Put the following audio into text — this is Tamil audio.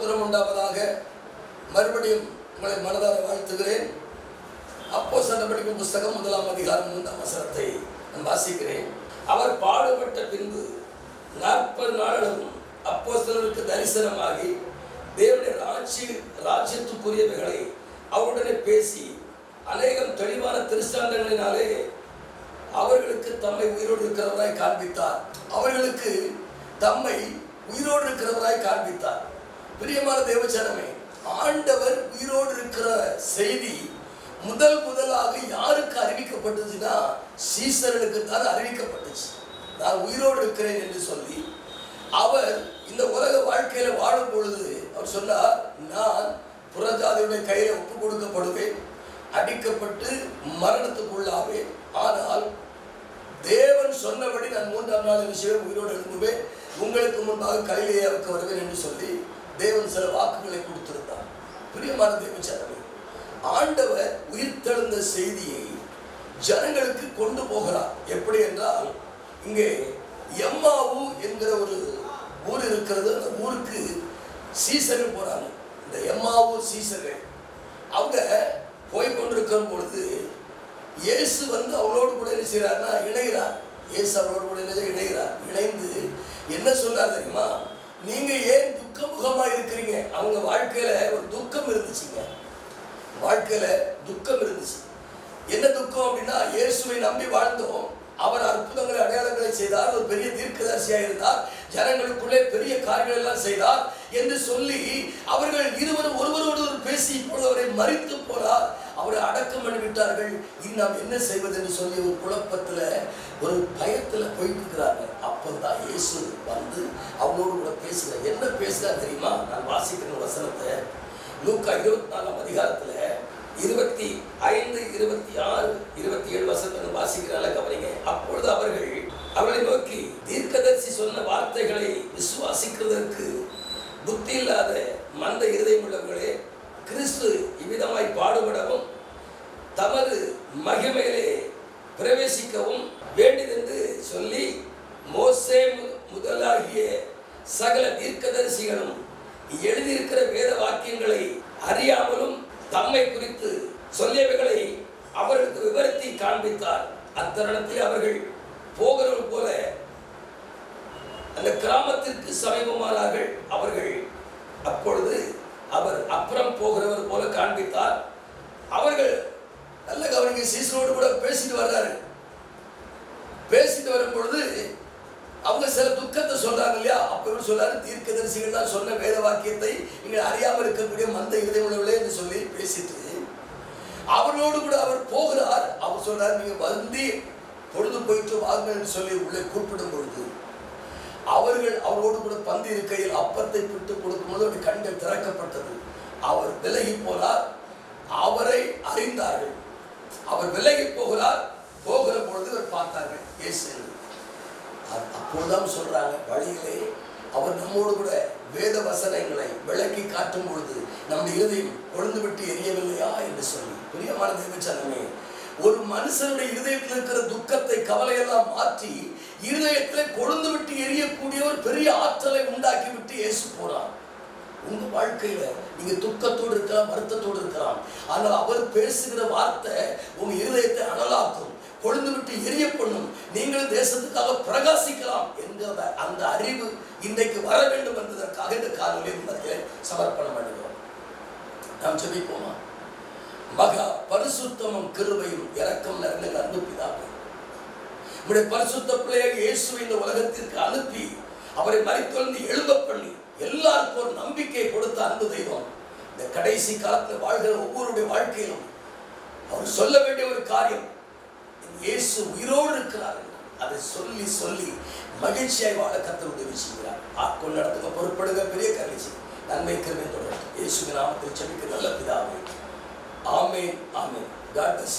உண்டாவதாக மறுபடியும் உங்களை மனதார வாழ்த்துகிறேன். அப்போ படிக்கும் புஸ்தகம் முதலாம் அதிகாரம் மூன்றாம் வசனத்தை நான் வாசிக்கிறேன். அவர் பாடுபட்ட பின்பு நாற்பது நாளும் சிலருக்கு தரிசனமாகி தேவனுடைய ராட்சி ராஜ்யத்துக்குரியவைகளை அவருடனே பேசி அநேகம் தெளிவான திருஷ்டாந்தங்களினாலே அவர்களுக்கு தம்மை உயிரோடு இருக்கிறவராய் காண்பித்தார். அவர்களுக்கு தம்மை உயிரோடு இருக்கிறவராய் காண்பித்தார். பிரியமான தேவச்சனமே ஆண்டவர் உயிரோடு இருக்கிற செய்தி முதல் முதலாக யாருக்கு அறிவிக்கப்பட்டதுன்னா சீசர்களுக்கு தான் அறிவிக்கப்பட்டுச்சு. நான் உயிரோடு இருக்கிறேன் என்று சொல்லி அவர் இந்த உலக வாழ்க்கையில் வாழும் பொழுது அவர் சொன்னார் நான் புறஜாதியுடைய கையில் ஒப்பு கொடுக்கப்படுவேன் அடிக்கப்பட்டு மரணத்துக்குள்ளாவேன் ஆனால் தேவன் சொன்னபடி நான் மூன்றாம் நாள் விஷயம் உயிரோடு எழும்புவேன் உங்களுக்கு முன்பாக கலிலேயாவுக்கு வருவேன் என்று சொல்லி தேவன் சில வாக்குகளை கொடுத்திருந்தார். பிரியமான தேவச்சாரமே ஆண்டவர் உயிர்த்தெழுந்த செய்தியை ஜனங்களுக்கு கொண்டு போகிறார். எப்படி என்றால் இங்கே எம்மாவு என்கிற ஒரு ஊர் இருக்கிறது. அந்த ஊருக்கு சீசர்கள் போறாங்க. இந்த எம்மாவு சீசர்கள் அவங்க போய் கொண்டிருக்கும் பொழுது இயேசு வந்து அவளோடு கூட என்ன செய்கிறார்னா இணைகிறார். இயேசு அவளோடு கூட என்ன இணைகிறார். இணைந்து என்ன சொல்றார் தெரியுமா? நீங்க ஏன் துக்கமுகமா இருக்கிறீங்க? அவங்க வாழ்க்கையில ஒரு துக்கம் இருந்துச்சுங்க. வாழ்க்கையில துக்கம் இருந்துச்சு. என்ன துக்கம் அப்படின்னா இயேசுவை நம்பி வாழ்ந்தோம். அவர் அற்புதங்களை அடையாளங்களை செய்தார். ஒரு பெரிய தீர்க்கதரிசியாக இருந்தார். ஜனங்களுக்குள்ளே பெரிய காரியங்கள் எல்லாம் செய்தார் என்று சொல்லி அவர்கள் இருவரும் ஒருவரோடு ஒரு பேசி இப்பொழுது அவரை மறித்து போனார். அவரை அடக்கம் பண்ணிவிட்டார்கள் இனி நாம் என்ன செய்வது என்று சொல்லி ஒரு குழப்பத்தில் ஒரு பயத்தில் போயிட்டு அப்போ தான் இயேசு வந்து அவங்களோடு கூட பேசுகிறார். என்ன பேசுகிறார் தெரியுமா? நான் வாசிக்கிற வசனத்தை நூக்கா இருபத்தி நாலாம் அதிகாரத்தில் இருபத்தி ஐந்து இருபத்தி ஆறு இருபத்தி ஏழு வசனத்தை வாசிக்கிறால கவனிங்க. அப்பொழுது அவர்கள் அவர்களை நோக்கி தீர்க்கதரிசி சொன்ன வார்த்தைகளை விசுவாசிக்கிறதற்கு புத்தி இல்லாத மந்த இருதயம் உள்ளவர்களே கிறிஸ்து இவ்விதமாய் பாடுபடவும் தமது மகிமையிலே பிரவேசிக்கவும் வேண்டியதென்று சொல்லி மோசே முதலாகிய சகல தீர்க்கதரிசிகளும் எழுதியிருக்கிற வேத வாக்கியங்களை அறியாமலும் தம்மை குறித்து சொல்லியவைகளை அவர்களுக்கு விவரித்து காண்பித்தார். அத்தருணத்தில் அவர்கள் போகிறவர்கள் போல அந்த கிராமத்திற்கு சமீபமான அவர்கள் அப்பொழுது அவர் அப்புறம் போகிறவர் போல காண்பித்தார் அவர்கள் நல்ல கவனிங்க சீசனோடு கூட பேசிட்டு வர்றாரு பேசிட்டு வரும் பொழுது அவங்க சில துக்கத்தை சொல்றாங்க இல்லையா? அப்ப இவர் சொல்றாரு தீர்க்கதரிசிகள் தான் சொன்ன வேத வாக்கியத்தை நீங்கள் அறியாமல் இருக்கக்கூடிய மந்த இதயம் உள்ளவர்களே என்று சொல்லி பேசிட்டு அவர்களோடு கூட அவர் போகிறார். அவர் சொல்கிறார் நீங்க வந்து பொழுது போயிட்டு வாங்க என்று சொல்லி உள்ளே கூப்பிடும் பொழுது அவர்கள் அவரோடு கூட பந்து இருக்கையில் அப்பத்தை பிட்டு கொடுக்கும்போது அவருடைய கண்கள் திறக்கப்பட்டது. அவர் விலகி போனார். அவரை அறிந்தார்கள். அவர் விலகி போகிறார். போகிற பொழுது அவர் பார்த்தார்கள் இயேசு அப்போதான் சொல்றாங்க வழியிலே அவர் நம்மோடு கூட வேத வசனங்களை விளக்கி காட்டும் பொழுது நம்முடைய இருதயம் கொழுந்து விட்டு எரியவில்லையா என்று சொல்லி. பிரியமான தேவச்சனமே ஒரு மனுஷனுடைய இருதயத்தில் இருக்கிற துக்கத்தை கவலையெல்லாம் மாற்றி இருதயத்தில் கொழுந்து விட்டு எரியக்கூடிய ஒரு பெரிய ஆற்றலை உண்டாக்கி விட்டு இயேசு போறார் உங்க வாழ்க்கையில நீங்க துக்கத்தோடு இருக்கலாம் வருத்தத்தோடு இருக்கலாம். ஆனால் அவர் பேசுகிற வார்த்தை உங்க இருதயத்தை அனலாக்கும். கொழுந்து விட்டு எரிய நீங்கள் நீங்களும் தேசத்துக்காக பிரகாசிக்கலாம் என்கிற அந்த அறிவு இன்றைக்கு வர வேண்டும் என்பதற்காக இந்த காலையில் உங்களுக்கு சமர்ப்பணம் பண்ணுகிறோம். நாம் ஜெபிப்போமா? மகா பரிசுத்தமும் கிருபையும் இறக்கம் நிறைந்த அன்பு உங்களுடைய பரிசுத்த பிள்ளையாக இயேசு இந்த உலகத்திற்கு அனுப்பி அவரை மறைத்தொழுந்து எழும்ப பண்ணி எல்லாருக்கும் ஒரு நம்பிக்கை கொடுத்த அன்பு தெய்வம் இந்த கடைசி காலத்தில் வாழ்கிற ஒவ்வொருடைய வாழ்க்கையிலும் அவர் சொல்ல வேண்டிய ஒரு காரியம் இயேசு உயிரோடு இருக்கிறார் அதை சொல்லி சொல்லி மகிழ்ச்சியாய் வாழ கத்தர் உதவி செய்கிறார். ஆட்கொண்டு நடத்துங்க பொறுப்படுங்க பெரிய கருச்சி நன்மை கருமை தொடரும் இயேசு நாமத்தில் செபிக்க நல்ல பிதாவே. ஆமென் ஆமென். God bless